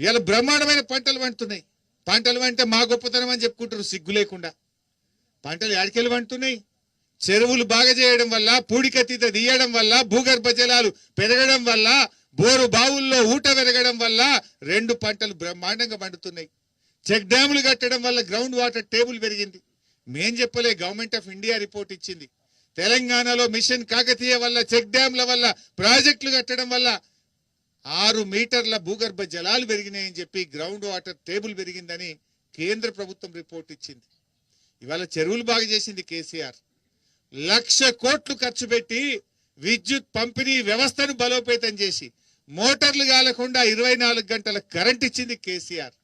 ఇలా బ్రహ్మాండమైన పంటలు పండుతున్నాయి. పంటలు పంటే మా గొప్పతనం అని చెప్పుకుంటారు సిగ్గు లేకుండా. పంటలు ఎడకెళ్ళి పండుతున్నాయి. చెరువులు బాగా చేయడం వల్ల పూడికతీత తీయడం వల్ల భూగర్భ జలాలు పెరగడం వల్ల బోరు బావుల్లో ఊట పెరగడం వల్ల రెండు పంటలు బ్రహ్మాండంగా పండుతున్నాయి. చెక్ డ్యాములు కట్టడం వల్ల గ్రౌండ్ వాటర్ టేబుల్ పెరిగింది. మేం చెప్పలే గవర్నమెంట్ ఆఫ్ ఇండియా రిపోర్ట్ ఇచ్చింది. తెలంగాణలో మిషన్ కాకతీయ వల్ల చెక్ డ్యాంల వల్ల ప్రాజెక్టులు కట్టడం వల్ల ఆరు మీటర్ల భూగర్భ జలాలు పెరిగినాయని చెప్పి గ్రౌండ్ వాటర్ టేబుల్ పెరిగిందని కేంద్ర ప్రభుత్వం రిపోర్ట్ ఇచ్చింది. ఇవాళ చెరువులు బాగా చేసింది కేసీఆర్. లక్ష కోట్లు ఖర్చు పెట్టి విద్యుత్ పంపిణీ వ్యవస్థను బలోపేతం చేసి మోటార్లు కాలకుండా ఇరవై నాలుగు గంటల కరెంట్ ఇచ్చింది కేసీఆర్.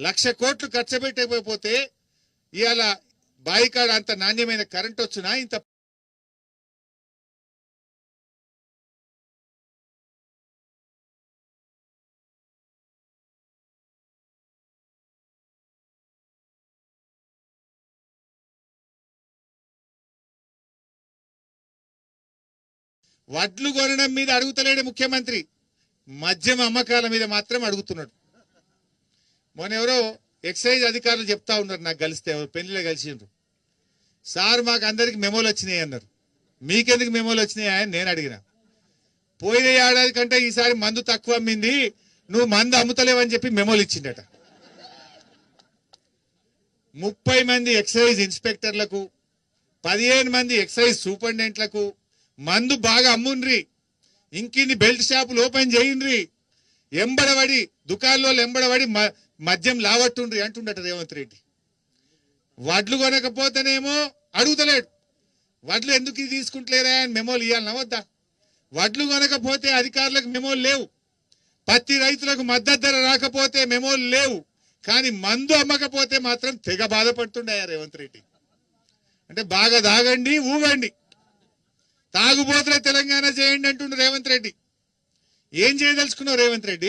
లక్ష కోట్లు ఖర్చు పెట్టకపోతే ఇవాళ బాయికాడ అంత నాణ్యమైన కరెంట్ వచ్చినా ఇంత వడ్లు కొనడం మీద అడుగుతలేడు ముఖ్యమంత్రి. మద్యం అమ్మకాల మీద మాత్రం అడుగుతున్నాడు. మొన్న ఎవరో ఎక్సైజ్ అధికారులు చెప్తా ఉన్నారు నాకు కలిస్తే ఎవరు పెళ్ళిలో కలిసిండ్రు. సార్ మాకు అందరికి మెమోలు వచ్చినాయి అన్నారు. మీకెందుకు మెమోలు వచ్చినాయి అని నేను అడిగిన. పోయిన ఏడాది కంటే ఈసారి మందు తక్కువ అమ్మింది నువ్వు మందు అమ్ముతలేవని చెప్పి మెమోలు ఇచ్చిండట. ముప్పై మంది ఎక్సైజ్ ఇన్స్పెక్టర్లకు పదిహేను మంది ఎక్సైజ్ సూపరింటెండెంట్లకు మందు బాగా అమ్ముండ్రి. ఇంకిన్ని బెల్ట్ షాపులు ఓపెన్ చేయండ్రి. ఎంబడబడి దుకాణంలో ఎంబడబడి మ- మద్యం లావట్టుండ్రి అంటుండట రేవంత్ రెడ్డి. వడ్లు కొనకపోతేనేమో అడుగుతలేడు. వడ్లు ఎందుకు ఇది తీసుకుంటలేరా అని మెమోలు ఇవ్వాలన్నా వద్దా. వడ్లు కొనకపోతే అధికారులకు మెమోలు లేవు. పత్తి రైతులకు మద్దతు ధర రాకపోతే మెమోలు లేవు. కానీ మందు అమ్మకపోతే మాత్రం తెగ బాధపడుతుండయా రేవంత్ రెడ్డి. అంటే బాగా దాగండి ఊగండి. తాగుబోతులే తెలంగాణ చేయండి అంటుండు రేవంత్ రెడ్డి. ఏం చేయదలుచుకున్నావు రేవంత్ రెడ్డి?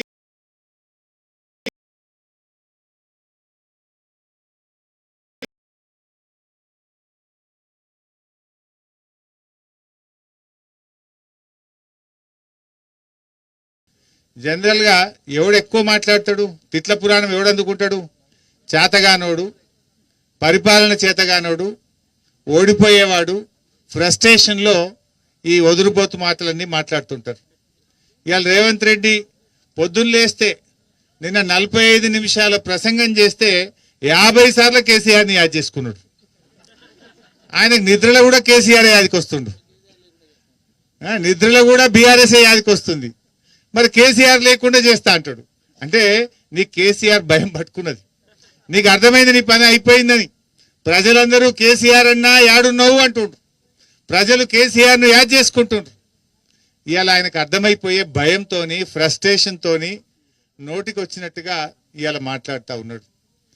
జనరల్గా ఎవడు ఎక్కువ మాట్లాడతాడు? తిట్ల పురాణం ఎవడు అందుకుంటాడు? చేతగానోడు పరిపాలన చేతగానోడు ఓడిపోయేవాడు ఫ్రస్ట్రేషన్లో ఈ వదులుబోతు మాటలన్నీ మాట్లాడుతుంటారు. ఇవాళ రేవంత్ రెడ్డి పొద్దున్నేస్తే నిన్న నలభై ఐదు నిమిషాల ప్రసంగం చేస్తే యాభై సార్లు కేసీఆర్ని యాద్ చేసుకున్నాడు. ఆయనకు నిద్రలో కూడా కేసీఆర్ యాదికి వస్తుండు. నిద్రలో కూడా బీఆర్ఎస్ యాదికి వస్తుంది. మరి కేసీఆర్ లేకుండా చేస్తా అంటాడు. అంటే నీ కేసీఆర్ భయం పట్టుకున్నది. నీకు అర్థమైంది నీ పని అయిపోయిందని. ప్రజలందరూ కేసీఆర్ అన్నా యాడున్నావు అంటుండు ప్రజలు కేసీఆర్ను యాడ్ చేసుకుంటుండ్రు. ఇవాళ ఆయనకు అర్థమైపోయే భయంతోని ఫ్రస్ట్రేషన్తో నోటికి వచ్చినట్టుగా ఇవాళ మాట్లాడుతూ ఉన్నాడు.